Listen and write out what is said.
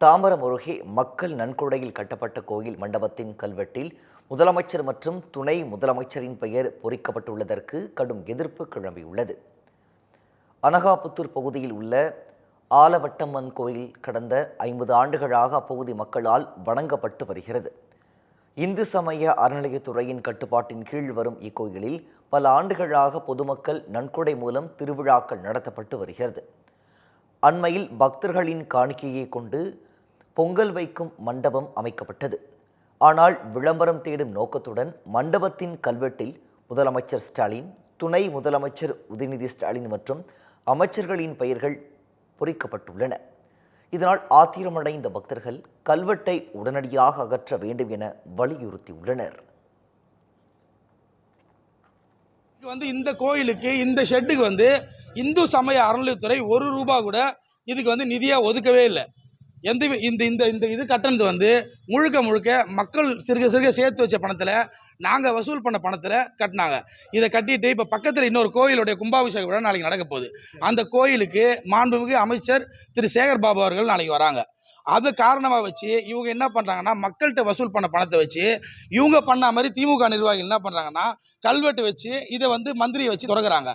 தாம்பரம் அருகே மக்கள் நன்கொடையில் கட்டப்பட்ட கோயில் மண்டபத்தின் கல்வெட்டில் முதலமைச்சர் மற்றும் துணை முதலமைச்சரின் பெயர் பொறிக்கப்பட்டுள்ளதற்கு கடும் எதிர்ப்பு கிளம்பியுள்ளது. அனகாபுத்தூர் பகுதியில் உள்ள ஆலவட்டம்மன் கோயில் கடந்த ஐம்பது ஆண்டுகளாக அப்பகுதி மக்களால் வணங்கப்பட்டு வருகிறது. இந்து சமய அறநிலையத்துறையின் கட்டுப்பாட்டின் கீழ் வரும் இக்கோயிலில் பல ஆண்டுகளாக பொதுமக்கள் நன்கொடை மூலம் திருவிழாக்கள் நடத்தப்பட்டு வருகிறது. அண்மையில் பக்தர்களின் காணிக்கையை கொண்டு பொங்கல் வைக்கும் மண்டபம் அமைக்கப்பட்டது. ஆனால் விளம்பரம் தேடும் நோக்கத்துடன் மண்டபத்தின் கல்வெட்டில் முதலமைச்சர் ஸ்டாலின் துணை முதலமைச்சர் உதயநிதி ஸ்டாலின் மற்றும் அமைச்சர்களின் பெயர்கள் பொறிக்கப்பட்டுள்ளன. இதனால் ஆத்திரமடைந்த பக்தர்கள் கல்வெட்டை உடனடியாக அகற்ற வேண்டும் என வலியுறுத்தியுள்ளனர். வந்து இந்த கோயிலுக்கு இந்த ஷெட்டுக்கு வந்து இந்து சமய அறநிலையத்துறை ஒரு ரூபா கூட இதுக்கு வந்து நிதியாக ஒதுக்கவே இல்லை. எந்த வி- இந்த இந்த இந்த இது கட்டணது வந்து முழுக்க முழுக்க மக்கள் சிறுக சிறுக சேர்த்து வச்ச பணத்தில் நாங்கள் வசூல் பண்ண பணத்தில் கட்டினாங்க. இதை கட்டிட்டு இப்போ பக்கத்தில் இன்னொரு கோயிலுடைய கும்பாபிஷேக விழா நாளைக்கு நடக்க போகுது. அந்த கோயிலுக்கு மாண்புமிகு அமைச்சர் திரு சேகர் பாபு அவர்கள் நாளைக்கு வராங்க. அது காரணமாக வச்சு இவங்க என்ன பண்ணுறாங்கன்னா மக்கள்கிட்ட வசூல் பண்ண பணத்தை வச்சு இவங்க பண்ண மாதிரி திமுக நிர்வாகிகள் என்ன பண்ணுறாங்கன்னா கல்வெட்டு வச்சு இதை வந்து மந்திரியை வச்சு தொடங்குறாங்க.